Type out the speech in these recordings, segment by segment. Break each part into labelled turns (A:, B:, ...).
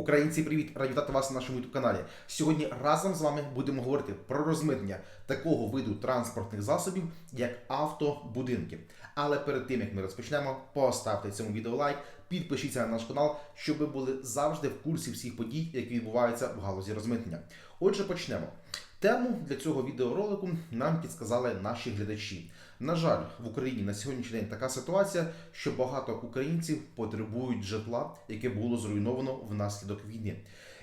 A: Українці, привіт! Раді вітати вас на нашому youtube каналі. Сьогодні разом з вами будемо говорити про розмитнення такого виду транспортних засобів, як автобудинки. Але перед тим як ми розпочнемо, поставте цьому відео лайк, підпишіться на наш канал, щоб ви були завжди в курсі всіх подій, які відбуваються в галузі розмитнення. Отже, почнемо. Тему для цього відеоролику нам підсказали наші глядачі. На жаль, в Україні на сьогоднішній день така ситуація, що багато українців потребують житла, яке було зруйновано внаслідок війни.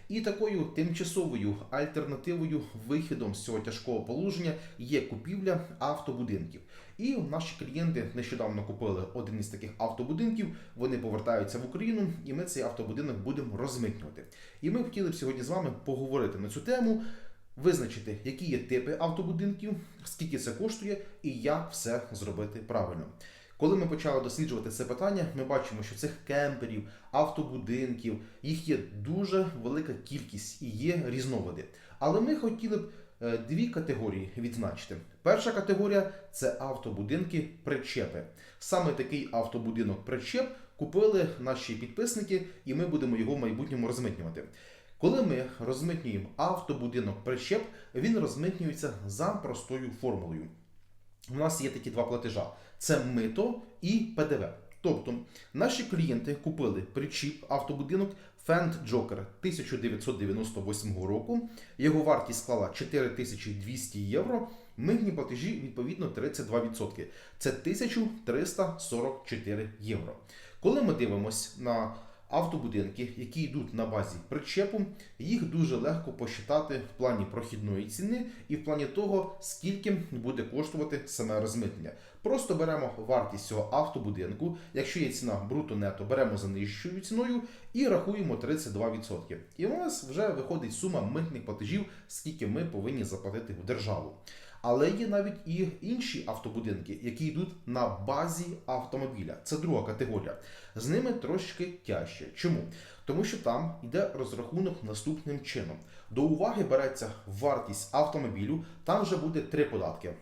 A: І такою тимчасовою альтернативою вихідом з цього тяжкого положення є купівля автобудинків. І наші клієнти нещодавно купили один із таких автобудинків. Вони повертаються в Україну, і ми цей автобудинок будемо розмитнювати. І ми хотіли б сьогодні з вами поговорити на цю тему. Визначити, які є типи автобудинків, скільки це коштує, і як все зробити правильно. Коли ми почали досліджувати це питання, ми бачимо, що цих кемперів, автобудинків, їх є дуже велика кількість і є різновиди. Але ми хотіли б е, дві категорії відзначити. Перша категорія це автобудинки причепи. Саме такий автобудинок причеп купили наші підписники, і ми будемо його в майбутньому розмитнювати. Коли ми розмитнюємо автобудинок причеп, він розмитнюється за простою формулою. У нас є такі два платежа: це мито і ПДВ. Тобто наші клієнти купили причіп автобудинок Fendt Joker 1998 року. Його вартість склала 4200 євро. Митні платежі відповідно 32%. Це 1344 євро. Коли ми дивимося на автобудинки, які йдуть на базі причепу, їх дуже легко посчитати в плані прохідної ціни і в плані того, скільки буде коштувати саме розмитнення. Просто беремо вартість цього автобудинку, якщо є ціна бруто-нето, беремо за нижчою ціною і рахуємо 32%. І у нас вже виходить сума митних платежів, скільки ми повинні заплатити в державу. Але є навіть і інші автобудинки, які йдуть на базі автомобіля. Це друга категорія. З ними трошки тяжче. Чому? Тому що там йде розрахунок наступним чином. До уваги береться вартість автомобілю, там вже буде три податки.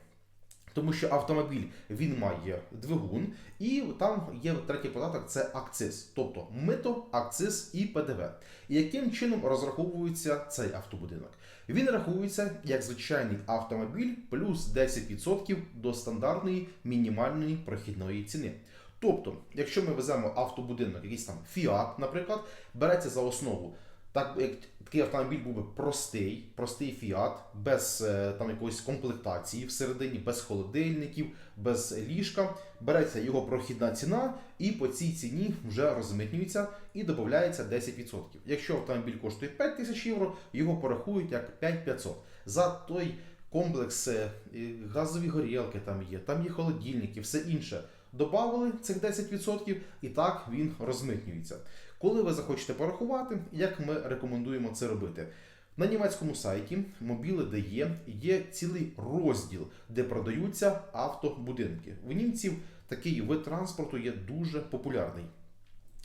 A: Тому що автомобіль він має двигун, і там є третій податок це акциз, тобто мито, акциз і ПДВ. І яким чином розраховується цей автобудинок? Він рахується як звичайний автомобіль плюс 10% до стандартної мінімальної прохідної ціни. Тобто, якщо ми веземо автобудинок, якийсь там Fiat, наприклад, береться за основу. Так як такий автомобіль був би простий, простий фіат, без е, там якоїсь комплектації всередині, без холодильників, без ліжка. Береться його прохідна ціна, і по цій ціні вже розмитнюється і додається 10%. Якщо автомобіль коштує 5 тисяч євро, його порахують як 5500. За той комплекс е, газові горілки там є, там є холодильники, все інше. Добавили цих 10% і так він розмитнюється. Коли ви захочете порахувати, як ми рекомендуємо це робити? На німецькому сайті Mobile.de є цілий розділ, де продаються автобудинки. В німців такий вид транспорту є дуже популярний.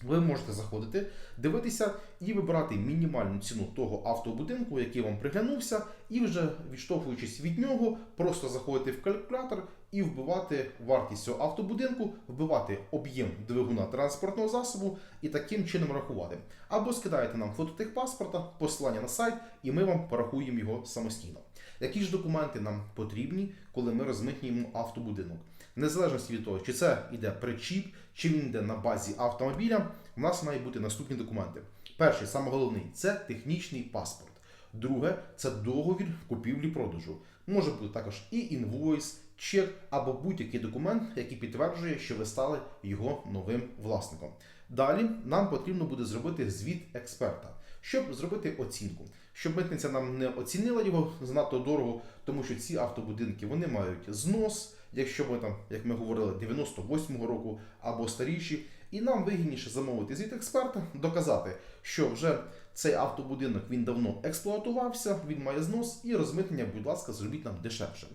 A: Ви можете заходити, дивитися і вибирати мінімальну ціну того автобудинку, який вам приглянувся, і вже відштовхуючись від нього, просто заходити в калькулятор і вбивати вартість цього автобудинку, вбивати об'єм двигуна транспортного засобу і таким чином рахувати. Або скидаєте нам фото техпаспорта, посилання на сайт, і ми вам порахуємо його самостійно. Які ж документи нам потрібні, коли ми розмитнюємо автобудинок? Незалежно від того, чи це йде причіп, чи він йде на базі автомобіля, у нас мають бути наступні документи. Перший, саме головний, це технічний паспорт. Друге, це договір купівлі-продажу. Може бути також і інвойс, чек або будь-який документ, який підтверджує, що ви стали його новим власником. Далі нам потрібно буде зробити звіт експерта, щоб зробити оцінку. Щоб митниця нам не оцінила його занадто дорого, тому що ці автобудинки вони мають знос, якщо ми там, як ми говорили, 98-го року або старіші, і нам вигідніше замовити звіт експерта, доказати, що вже цей автобудинок він давно експлуатувався, він має знос, і розмитнення, будь ласка, зробіть нам дешевше.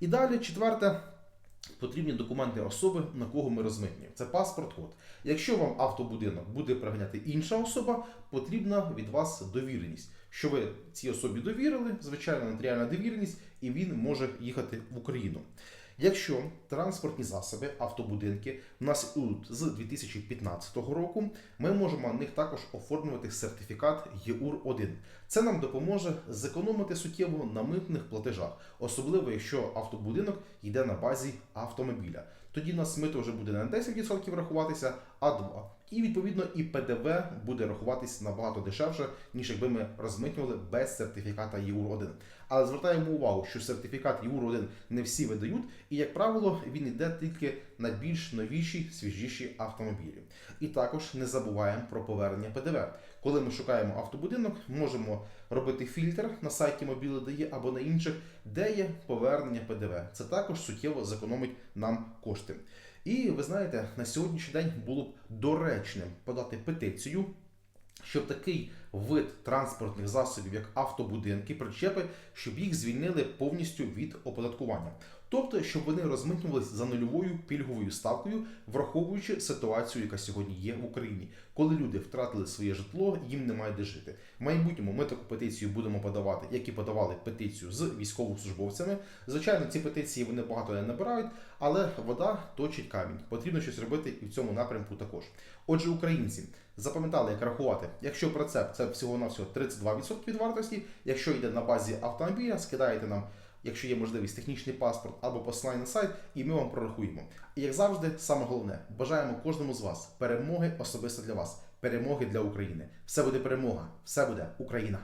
A: І далі, четверте, потрібні документи особи, на кого ми розмитнюємо. Це паспорт код. Якщо вам автобудинок буде приганяти інша особа, потрібна від вас довіреність, що ви цій особі довірили, звичайно, нотаріальна довіреність, і він може їхати в Україну. Якщо транспортні засоби, автобудинки в нас ідуть з 2015 року, ми можемо на них також оформлювати сертифікат ЄУР-1. Це нам допоможе зекономити суттєво на митних платежах, особливо якщо автобудинок йде на базі автомобіля. Тоді нас мито вже буде не на 10% рахуватися, а 2%. І відповідно і ПДВ буде рахуватись набагато дешевше, ніж якби ми розмитнювали без сертифіката ЄУР-1. Але звертаємо увагу, що сертифікат ЄУР-1 не всі видають, і, як правило, він йде тільки на більш новіші, свіжіші автомобілі. І також не забуваємо про повернення ПДВ. Коли ми шукаємо автобудинок, можемо робити фільтр на сайті Мобіле.дає або на інших, де є повернення ПДВ. Це також суттєво зекономить нам кошти. І ви знаєте, на сьогоднішній день було б доречним подати петицію, щоб такий вид транспортних засобів, як автобудинки, причепи, щоб їх звільнили повністю від оподаткування. Тобто, щоб вони розмитнювалися за нульовою пільговою ставкою, враховуючи ситуацію, яка сьогодні є в Україні, коли люди втратили своє житло, їм немає де жити. В майбутньому ми таку петицію будемо подавати, як і подавали петицію з військовослужбовцями. Звичайно, ці петиції вони багато не набирають, але вода точить камінь. Потрібно щось робити і в цьому напрямку також. Отже, українці запам'ятали, як рахувати. Якщо прицеп це всього на всього 32% від вартості. Якщо йде на базі автомобіля, скидаєте нам. Якщо є можливість, технічний паспорт або посилання на сайт, і ми вам прорахуємо. І як завжди, саме головне, бажаємо кожному з вас перемоги особисто для вас, перемоги для України. Все буде перемога, все буде Україна.